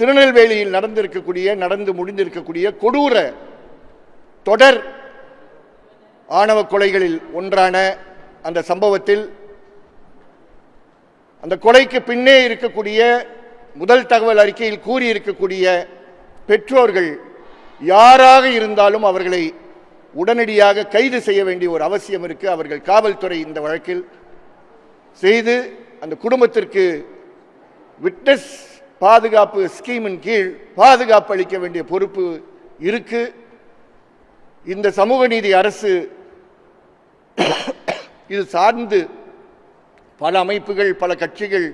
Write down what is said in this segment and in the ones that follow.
திருநெல்வேலியில் நடந்திருக்கக்கூடிய நடந்து முடிந்திருக்கக்கூடிய கொடூர தொடர் ஆணவ கொலைகளில் ஒன்றான அந்த சம்பவத்தில் அந்த கொலைக்கு பின்னே இருக்கக்கூடிய முதல் தகவல் அறிக்கையில் கூறியிருக்கக்கூடிய பெற்றோர்கள் யாராக இருந்தாலும் அவர்களை உடனடியாக கைது செய்ய வேண்டிய ஒரு அவசியம் இருக்கு. அவர்கள் காவல்துறை இந்த வழக்கில் செய்து அந்த குடும்பத்திற்கு விட்னஸ் பாதுகாப்பு ஸ்கீமின் கீழ் பாதுகாப்பு அளிக்க வேண்டிய பொறுப்பு இருக்கு. இந்த சமூக நீதி அரசு இது சார்ந்து பல அமைப்புகள் பல கட்சிகள்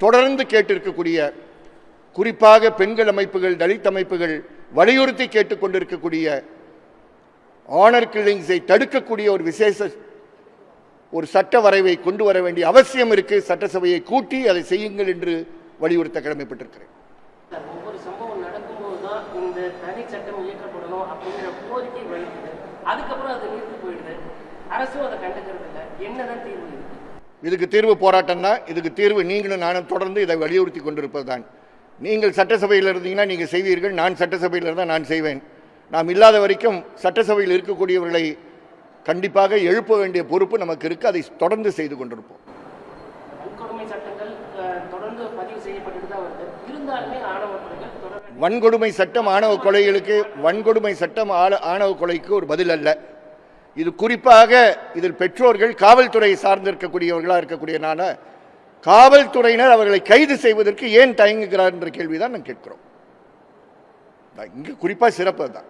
தொடர்ந்து கேட்டிருக்கக்கூடிய குறிப்பாக பெண்கள் அமைப்புகள் தலித் அமைப்புகள் வலியுறுத்தி கேட்டுக்கொண்டிருக்கக்கூடிய ஆனர் கில்லிங்ஸை தடுக்கக்கூடிய ஒரு விசேஷ ஒரு சட்ட வரைவை கொண்டு வர வேண்டிய அவசியம் இருக்கு. சட்டசபையை கூட்டி அதை செய்யுங்கள் என்று வலியுறுத்த கடமைப்பட்டிருக்கிறேன். ஒவ்வொரு சம்பவம் நடக்கும்போது தான் இந்த தனி சட்டம் இயற்றப்படணும் அப்படிங்கிற கோரிக்கை வைக்குது அதுக்கப்புறம் அது நிறுத்தி போயிடுது. அரசும் அதை கண்டுக்கிறது இல்லை. என்னதான் தீர்வு இருக்கு? இதுக்கு தீர்வு போராட்டம் தான் இதுக்கு தீர்வு நீங்களும் நானும் தொடர்ந்து இதை வலியுறுத்தி கொண்டிருப்பது தான் நீங்கள் சட்டசபையில் இருந்தீங்கன்னா நீங்கள் செய்வீர்கள். நான் சட்டசபையில் இருந்தால் நான் செய்வேன். நாம் இல்லாத வரைக்கும் சட்டசபையில் இருக்கக்கூடியவர்களை கண்டிப்பாக எழுப்ப வேண்டிய பொறுப்பு நமக்கு இருக்கு. அதை தொடர்ந்து செய்து கொண்டிருப்போம் வன்கொடுமை சட்டங்கள் அஹ், தொடர்ந்து பதிவு செய்யப்பட்டுட்டு தான் வருது இருந்தாலுமே ஆணவ கொலைகள் தொடர் வன்கொடுமை சட்டம் ஆணவ கொலைகளுக்கு வன்கொடுமை சட்டம் ஆணவ கொலைக்கு ஒரு பதில் அல்ல. இது குறிப்பாக இதில் பெற்றோர்கள் காவல்துறை சார்ந்திருக்கக்கூடியவர்களாக இருக்கக்கூடியனால காவல்துறையினர் அவர்களை கைது செய்வதற்கு ஏன் தயங்குகிறார் என்ற கேள்விதான் நான் கேட்கிறோம். இங்கே குறிப்பாக சிறப்பு தான்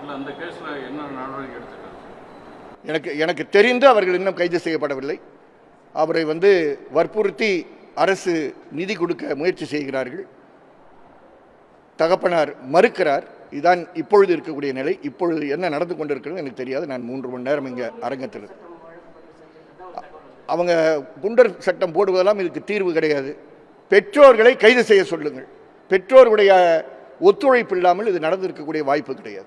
இல்லை அந்த கேஸில் என்ன நடவடிக்கை எடுத்துருக்காங்க எனக்கு எனக்கு தெரிந்து அவர்கள் இன்னும் கைது செய்யப்படவில்லை. அவரை வந்து வற்புறுத்தி அரசு நிதி கொடுக்க முயற்சி செய்கிறார்கள். தகப்பனார் மறுக்கிறார். இதுதான் இப்பொழுது இருக்கக்கூடிய நிலை. இப்பொழுது என்ன நடந்து கொண்டிருக்கிறது எனக்கு தெரியாது. நான் மூன்று மணி நேரம் இங்கே அரங்கத்தில் அவங்க குண்டர் சட்டம் போடுவதெல்லாம் இதுக்கு தீர்வு கிடையாது. பெற்றோர்களை கைது செய்ய சொல்லுங்கள். பெற்றோருடைய ஒத்துழைப்பு இல்லாமல் இது நடந்திருக்கக்கூடிய வாய்ப்பு கிடையாது.